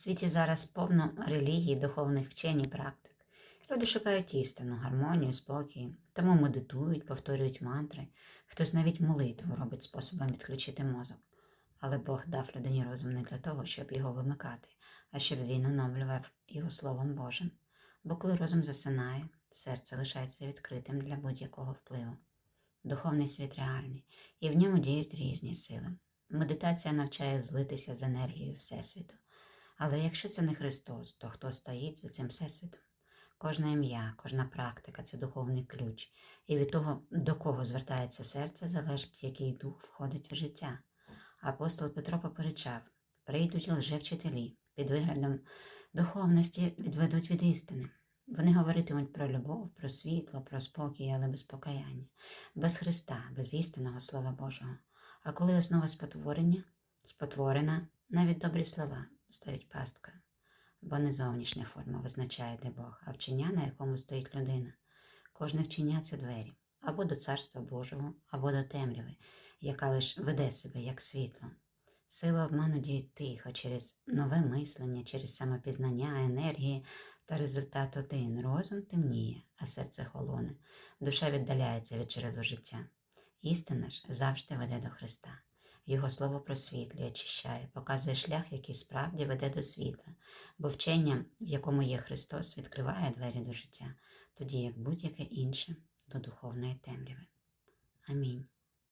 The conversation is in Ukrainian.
світі зараз повно релігій, духовних вчень і практик. Люди шукають істину, гармонію, спокій, тому медитують, повторюють мантри, хтось навіть молитву робить способом відключити мозок. Але Бог дав людині розум не для того, щоб його вимикати, а щоб він оновлював його Словом Божим. Бо коли розум засинає, серце лишається відкритим для будь-якого впливу. Духовний світ реальний, і в ньому діють різні сили. Медитація навчає злитися з енергією Всесвіту. Але якщо це не Христос, то хто стоїть за цим Всесвітом? Кожне ім'я, кожна практика це духовний ключ, і від того, до кого звертається серце, залежить, який дух входить в життя. Апостол Петро попереджав: прийдуть лжевчителі, під виглядом духовності відведуть від істини. Вони говоритимуть про любов, про світло, про спокій, але без покаяння, без Христа, без істинного Слова Божого. А коли основа спотворення, спотворена, навіть добрі слова стають пасткою. Бо не зовнішня форма визначає, де Бог, а вчення, на якому стоїть людина. Кожне вчення це двері або до Царства Божого, або до темряви, яка лише веде себе як світло. Сила обману діє тихо через нове мислення, через самопізнання, енергії та результат один. Розум темніє, а серце холоне, душа віддаляється від джерелу життя. Істина ж завжди веде до Христа. Його слово просвітлює, очищає, показує шлях, який справді веде до світла, бо вчення, в якому є Христос, відкриває двері до життя, тоді як будь-яке інше до духовної темряви. Амінь.